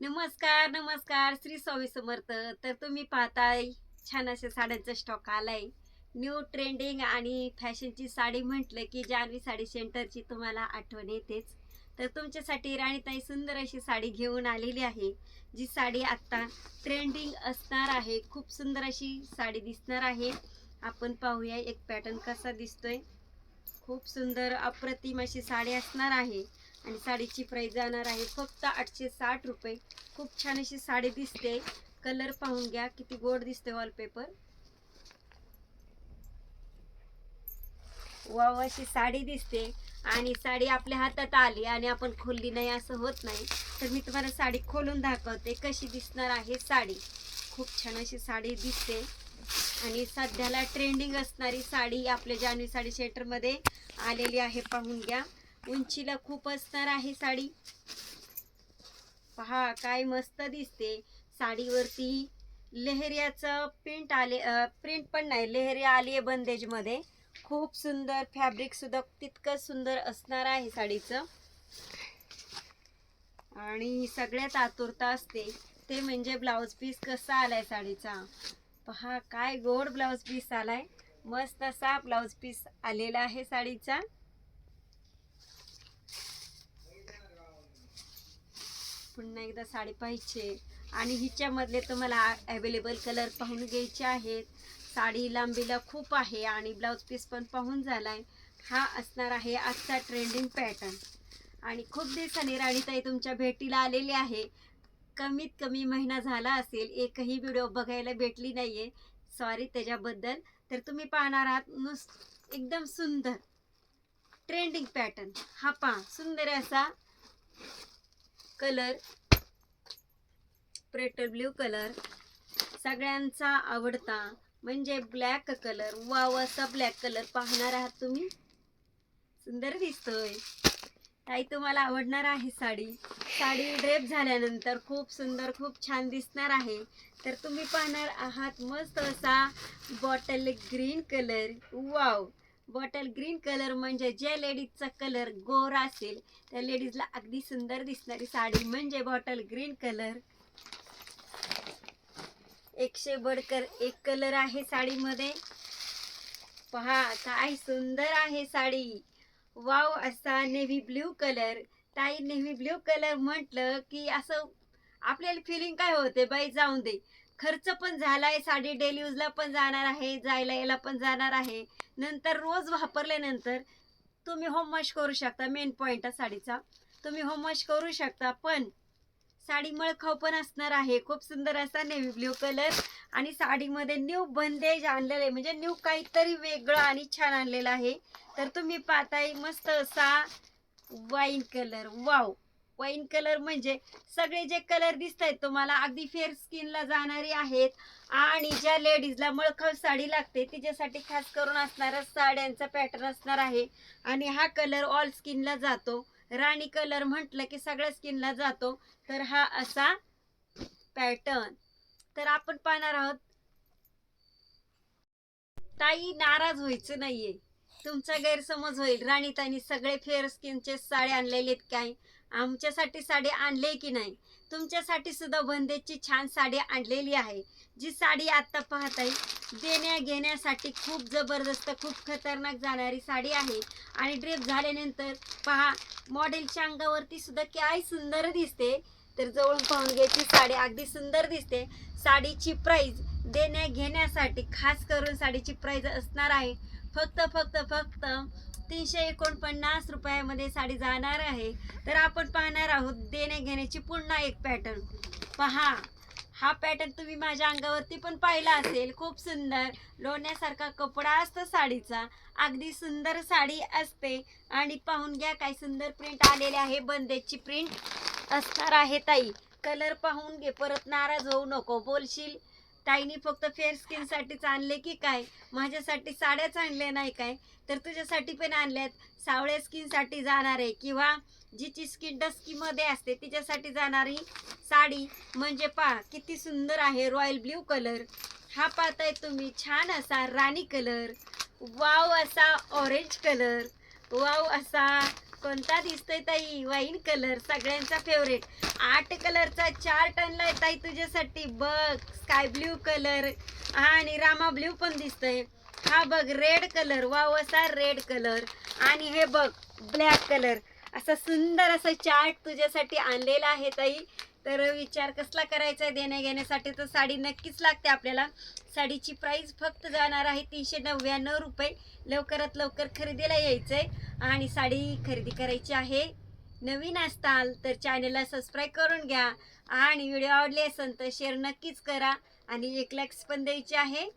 नमस्कार नमस्कार. श्री स्वामी समर्थ. तर तुम्ही पाहताय छान अशा साड्यांचा स्टॉक आलाय. न्यू ट्रेंडिंग आणि फॅशनची साडी म्हटलं की जान्हवी साडी सेंटरची तुम्हाला आठवण येतेच. तर तुमच्यासाठी राणीताई सुंदर अशी साडी घेऊन आलेली आहे जी साडी आत्ता ट्रेंडिंग असणार आहे. खूप सुंदर अशी साडी दिसणार आहे. आपण पाहूया एक पॅटर्न कसा दिसतोय. खूप सुंदर अप्रतिम अशी साडी असणार आहे. आणि साडीची प्राईस जाणार आहे फक्त आठशे साठ रुपये. खूप छान अशी साडी दिसते. कलर पाहून घ्या किती गोड दिसते वॉलपेपर वाव अशी साडी दिसते. आणि साडी आपल्या हातात आली आणि आपण खोलली नाही असं होत नाही. तर मी तुम्हाला साडी खोलून दाखवते कशी दिसणार आहे साडी. खूप छान अशी साडी दिसते. आणि सध्याला ट्रेंडिंग असणारी साडी आपल्या जानवी साडी सेंटरमध्ये आलेली आहे पाहून घ्या. उंचीला खूप असणार आहे साडी. पहा काय मस्त दिसते. साडीवरती लेहऱ्याचं प्रिंट आले प्रिंट पण नाही लेहऱ्या आली आहे बंदेजमध्ये खूप सुंदर फॅब्रिकसुद्धा तितकंच तितकं सुंदर असणार आहे साडीचं. आणि सगळ्यात आतुरता असते ते म्हणजे ब्लाऊज पीस कसा आलाय साडीचा. पहा काय गोड ब्लाऊज पीस आलाय. मस्त असा ब्लाऊज पीस आलेला आहे साडीचा. पुन्हा एकदा साडी पाहिजे. आणि हिच्यामधले तुम्हाला अवेलेबल कलर पाहून घ्यायचे आहेत. साडी लांबीला खूप आहे आणि ब्लाऊज पीस पण पाहून झाला आहे हा असणार आहे आजचा ट्रेंडिंग पॅटर्न आणि खूप दिवसांनी राणीताई तुमच्या भेटीला आलेली आहे. कमीत कमी महिना झाला असेल एकही व्हिडिओ बघायला भेटली नाही आहे सॉरी त्याच्याबद्दल. तर तुम्ही पाहणार आहात नुस एकदम सुंदर. ट्रेंडिंग पॅटर्न हा पहा सुंदर असा कलर प्रेटर ब्ल्यू कलर सगळ्यांचा आवडता म्हणजे ब्लॅक कलर. वाव असा ब्लॅक कलर पाहणार आहात तुम्ही? सुंदर दिसतोय. ताई तुम्हाला आवडणार आहे साडी. साडी ड्रेप झाल्यानंतर खूप सुंदर खूप छान दिसणार आहे. तर तुम्ही पाहणार आहात मस्त असा bottle green colour. Wow! Bottle green colour म्हणजे ज्या लेडीजचा कलर गोरा असेल त्या लेडीजला अगदी सुंदर दिसणारी साडी म्हणजे बॉटल ग्रीन कलर. एकशे बडकर एक कलर आहे साडीमध्ये. पहा काय सुंदर आहे साडी. वाव असा नेव्ही ब्ल्यू कलर. ताई नेव्ही ब्ल्यू कलर म्हटलं की असं आपल्याला फिलिंग काय होते? बाई जाऊन दे. खर्च पण झालाय साडी डेली यूजला पण जाणार आहे जायला यायला पण जाणार आहे. नंतर रोज वापरल्यानंतर तुम्ही होम वॉश करू शकता मेन पॉइंट साडीचा. तुम्ही होम वॉश करू शकता पण साडी मळखाव पण असणार आहे. खूप सुंदर असा नेव्ही ब्ल्यू कलर आणि साडीमध्ये न्यू बंदेज आणलेलं आहे. म्हणजे न्यू काहीतरी वेगळं आणि छान आणलेलं आहे. तर तुम्ही पाहताय मस्त असा wine colour wow wine colour म्हणजे सगळे जे कलर दिसत आहेत तुम्हाला अगदी फेअर स्किनला जाणारे आहेत. आणि ज्या लेडीजला मळखळ साडी लागते तिच्यासाठी खास करून असणारा साड्यांचा पॅटर्न असणार आहे. आणि हा कलर ऑल स्किनला जातो. राणी कलर म्हटलं की सगळ्या स्किनला जातो. तर हा असा पॅटर्न तर आपण पाहणार आहोत. ताई नाराज व्हायचं नाहीये. तुमचा गैरसमज होईल. राणी सगळे फेअर स्किनचे साडे आणलेले आहेत काय? आमच्यासाठी साडी आणले की नाही? तुमच्यासाठी सुद्धा बंदेची छान साडी आणलेली आहे. जी साडी आता आहे देण्या घेण्यासाठी खूप जबरदस्त खूप खतरनाक जाणारी साडी आहे. आणि ड्रेप झाल्यानंतर पहा मॉडेलच्या अंगावरती सुद्धा काय सुंदर दिसते. तर जवळून पाहून घ्यायची साडी अगदी सुंदर दिसते. साडीची प्राईज देण्या घेण्यासाठी खास करून साडीची प्राईज असणार आहे. फक्त फक्त फक्त तीनशे एकोणपन्नास रुपयामध्ये साडी जाणार आहे. तर आपण पाहणार आहोत देणे घेण्याची पुन्हा एक पॅटर्न पहा हा पॅटर्न तुम्ही माझ्या अंगावरती पण पाहिला असेल. खूप सुंदर. लोण्यासारखा कपडा असतो साडीचा. अगदी सुंदर साडी असते. आणि पाहून घ्या काय सुंदर प्रिंट आलेले आहे. बंदेची प्रिंट असणार आहे ताई. कलर पाहून घे. परत नाराज होऊ नको. बोलशील? ताईनी फक्त फेअर स्किन साठीच आणले की काय? माझ्यासाठी साड्याच आणल्या नाही काय? तर तुझ्यासाठी पण आणल्यात. सावळ्या स्किनसाठी जाणार आहे. किंवा जिची स्किन डस्कीमध्ये असते तिच्यासाठी जाणारी साडी म्हणजे पहा किती सुंदर आहे रॉयल ब्ल्यू कलर हा पाहताय तुम्ही. छान असा राणी कलर वाव असा ऑरेंज कलर वाव असा कोणता दिसतोय ताई? वाईन कलर सगळ्यांचा फेवरेट आठ कलरचा चार्ट आणलाय ताई तुझ्यासाठी. बघ स्काय ब्ल्यू कलर आणि रामा ब्ल्यू पण दिसतोय. हा बघ रेड कलर वा असा रेड कलर आणि हे बघ ब्लॅक कलर असा सुंदर असा चार्ट तुझ्यासाठी आणलेला आहे ताई. तर विचार कसला करायचा आहे देण्या घेण्यासाठी तर साडी नक्कीच लागते आपल्याला. साडीची प्राईस फक्त जाणार आहे तीनशे नव्याण्णव रुपये. लवकरात लवकर खरेदीला यायचं आहे आणि साडी खरेदी करायची आहे. नवीन असताल तर चॅनलला सबस्क्राईब करून घ्या. आणि व्हिडिओ आवडले असेल तर शेअर नक्कीच करा. आणि एक लॅक्स पण द्यायचे आहे.